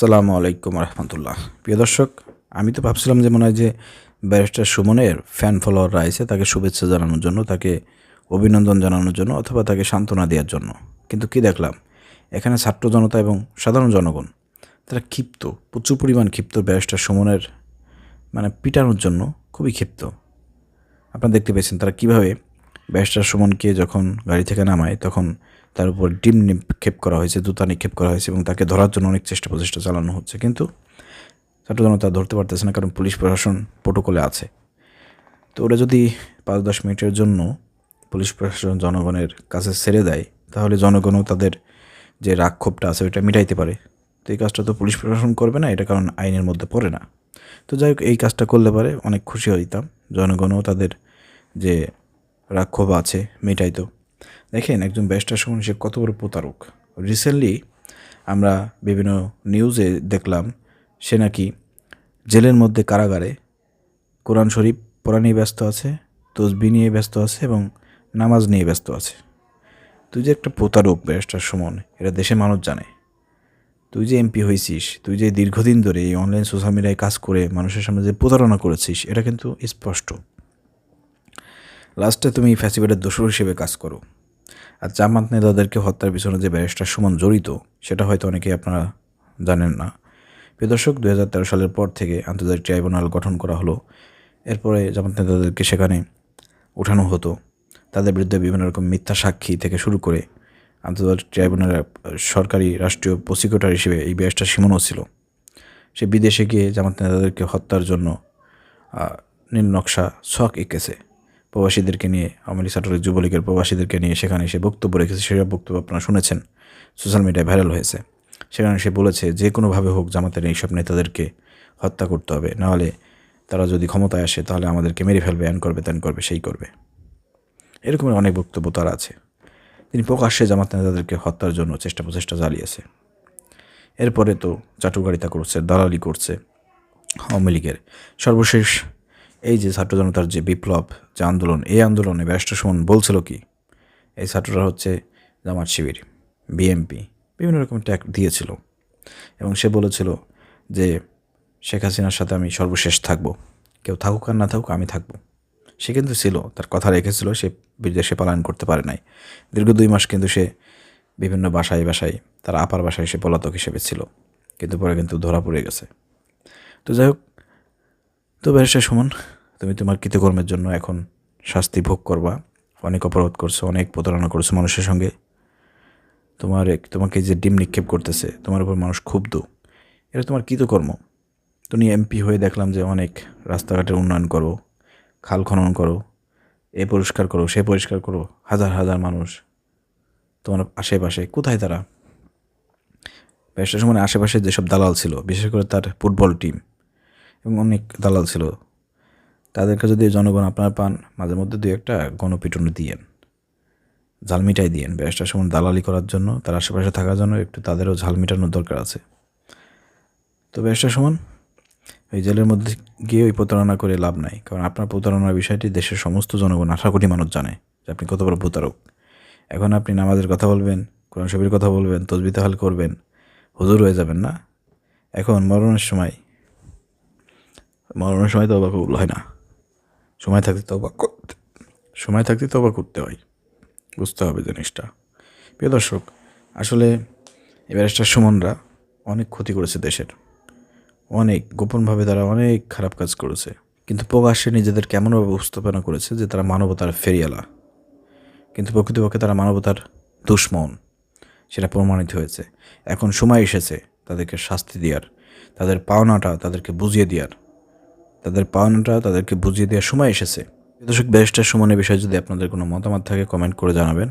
আসসালামু আলাইকুম রহমতুল্লাহ। প্রিয় দর্শক, আমি তো ভাবছিলাম যে মনে হয় যে ব্যারিস্টার সুমনের ফ্যান ফলোয়াররা এসে তাকে শুভেচ্ছা জানানোর জন্য, তাকে অভিনন্দন জানানোর জন্য অথবা তাকে সান্ত্বনা দেওয়ার জন্য। কিন্তু কি দেখলাম, এখানে ছাত্র জনতা এবং সাধারণ জনগণ, তারা ক্ষিপ্ত, প্রচুর পরিমাণ ক্ষিপ্ত ব্যারিস্টার সুমনের মানে পিটানোর জন্য খুবই ক্ষিপ্ত। আপনারা দেখতে পেয়েছেন তারা কীভাবে ব্যারিস্টার সুমনকে যখন গাড়ি থেকে নামায়, তখন তার উপর ডিম নিক্ষেপ করা হয়েছে, দুতা নিক্ষেপ করা হয়েছে এবং তাকে ধরার জন্য অনেক চেষ্টা প্রচেষ্টা চালানো হচ্ছে। কিন্তু ছাত্র জনতা ধরতে পারতেছে না, কারণ পুলিশ প্রশাসন প্রোটোকলে আছে। তো ওরা যদি পাঁচ দশ মিনিটের জন্য পুলিশ প্রশাসন জনগণের কাছে ছেড়ে দেয়, তাহলে জনগণও তাদের যে রাগ ক্ষোভটা আছে, ওইটা মিটাইতে পারে। তো এই কাজটা তো পুলিশ প্রশাসন করবে না, এটা কারণ আইনের মধ্যে পড়ে না। তো যাই হোক, এই কাজটা করলে পারে অনেক খুশি হইতাম জনগণও তাদের যে রাগ ক্ষোভ আছে, মেটাইতো। দেখেন, একজন ব্যারিস্টার সুমন সে কত বড় প্রতারক। রিসেন্টলি আমরা বিভিন্ন নিউজে দেখলাম, সে নাকি জেলের মধ্যে কারাগারে কোরআন শরীফ পড়া নিয়ে ব্যস্ত আছে, তসবি নিয়ে ব্যস্ত আছে এবং নামাজ নিয়ে ব্যস্ত আছে। তুই যে একটা প্রতারক ব্যারিস্টার সুমন, এটা দেশে মানুষ জানে। তুই যে এমপি হয়েছিস, তুই যে দীর্ঘদিন ধরে এই অনলাইন সোশ্যাল মিডিয়ায় কাজ করে মানুষের সামনে যে প্রতারণা করেছিস, এটা কিন্তু স্পষ্ট। লাস্টে তুমি ফ্যাসিবেটের দোষর হিসেবে কাজ করো। আর জামাত নেতাদেরকে হত্যার পিছনে যে ব্যারিস্টার সুমন জড়িত, সেটা হয়তো অনেকেই আপনারা জানেন না। প্রিয় দর্শক দু সালের পর থেকে আন্তর্জাতিক ট্রাইব্যুনাল গঠন করা হলো। এরপরে জামাত নেতাদেরকে সেখানে ওঠানো হতো। তাদের বিরুদ্ধে বিভিন্ন রকম মিথ্যা সাক্ষী থেকে শুরু করে আন্তর্জাতিক ট্রাইব্যুনালের সরকারি রাষ্ট্রীয় প্রসিকিউটর হিসেবে এই ব্যারিস্টার সুমনও ছিল। সে বিদেশে গিয়ে জামাত নেতাদেরকে হত্যার জন্য আহ, নীল নকশা ছক এঁকেছে। প্রবাসীদেরকে নিয়ে আওয়ামী লীগ ছাত্রলীগ যুবলীগের প্রবাসীদেরকে নিয়ে সেখানে সে বক্তব্য রেখেছে। সেসব বক্তব্য আপনারা শুনেছেন সোশ্যাল মিডিয়ায় ভাইরাল হয়েছে। সেখানে সে বলেছে যে কোনোভাবে হোক জামাতের এইসব নেতাদেরকে হত্যা করতে হবে। নাহলে তারা যদি ক্ষমতায় আসে তাহলে আমাদেরকে মেরে ফেলবে অ্যান করবে তেন করবে সেই করবে। এরকমের অনেক বক্তব্য তার আছে। তিনি প্রকাশ্যে জামাত নেতাদেরকে হত্যার জন্য চেষ্টা প্রচেষ্টা চালিয়েছে। এরপরে তো চাটুকারিতা করছে, দালালি করছে আওয়ামী লীগের। সর্বশেষ এই যে ছাত্র জনতার যে বিপ্লব, যে আন্দোলন, এই আন্দোলনে ব্যারিস্টার সুমন বলছিল কি? এই ছাত্ররা হচ্ছে জামাত শিবির, বিএমপি, বিভিন্ন রকম ট্যাগ দিয়েছিল। এবং সে বলেছিল যে, শেখ হাসিনার সাথে আমি সর্বশেষ থাকব। কেউ থাকুক আর না থাকুক আমি থাকব। সে কিন্তু ছিল, তার কথা রেখেছিল, সে বিদেশে পালায়ন করতে পারে নাই। দীর্ঘ দুই মাস কিন্তু সে বিভিন্ন বাসায় বাসায়, তার আপার বাসায় সে পলাতক হিসেবে ছিল। কিন্তু পরে কিন্তু ধরা পড়ে গেছে। তো যাই হোক, তো ব্যারিস্টার সুমন, তুমি তোমার কৃতকর্মের জন্য এখন শাস্তি ভোগ করবা। অনেক অপরাধ করছ, অনেক প্রতারণা করছ মানুষের সঙ্গে। তোমার তোমাকে যে ডিম নিক্ষেপ করতেছে, তোমার উপর মানুষ ক্ষুব্ধ এটা তোমার কৃতকর্ম। তুমি এমপি হয়ে দেখলাম যে অনেক রাস্তাঘাটের উন্নয়ন করো খাল খনন করো, এ পরিষ্কার করো, সে পরিষ্কার করো, হাজার হাজার মানুষ তোমার আশেপাশে, কোথায় তারা? ব্যারিস্টার সুমনের আশেপাশে যেসব দালাল ছিল, বিশেষ করে তার ফুটবল টিম এবং অনেক দালাল ছিল, তাদেরকে যদি জনগণ আপনারা পান, মাঝে মধ্যে দুই একটা গণপিটুনি দিয়েন, ঝাল মিটাই দিয়েন। ব্যারিস্টার সময় দালালি করার জন্য, তার আশেপাশে থাকার জন্য একটু তাদেরও ঝাল মিটানোর দরকার আছে। তো ব্যারিস্টার সমান ওই জেলের মধ্যে গিয়ে ওই প্রতারণা করে লাভ নাই। কারণ আপনার প্রতারণার বিষয়টি দেশের সমস্ত জনগণ আঠারো কোটি মানুষ জানে যে আপনি কত বড় প্রতারক। এখন আপনি নামাজের কথা বলবেন, কোরআন শরীফের কথা বলবেন তসবি তাহাল করবেন, হুজুর হয়ে যাবেন, না? এখন মরণের সময় মরণের সময় তবা কবুল হয় না। সময় থাকতে তবা করতে, সময় থাকতে তবা করতে হয়। বুঝতে হবে জিনিসটা। প্রিয় দর্শক, আসলে এই ব্যারিস্টার সুমনরা অনেক ক্ষতি করেছে দেশের। অনেক গোপনভাবে তারা অনেক খারাপ কাজ করেছে। কিন্তু প্রকাশ্যে নিজেদের কেমনভাবে উপস্থাপনা করেছে যে তারা মানবতার ফেরিয়ালা কিন্তু প্রকৃতপক্ষে তারা মানবতার দুশ্মন, সেটা প্রমাণিত হয়েছে। এখন সময় এসেছে তাদেরকে শাস্তি দেওয়ার, তাদের পাওনাটা তাদেরকে বুঝিয়ে দেওয়ার। তাদের পাওনাটা তাদেরকে বুঝিয়ে দেওয়ার সময় এসেছে। দর্শক, ব্যারিস্টার সুমনের বিষয়ে যদি আপনাদের কোনো মতামত থাকে কমেন্ট করে জানাবেন।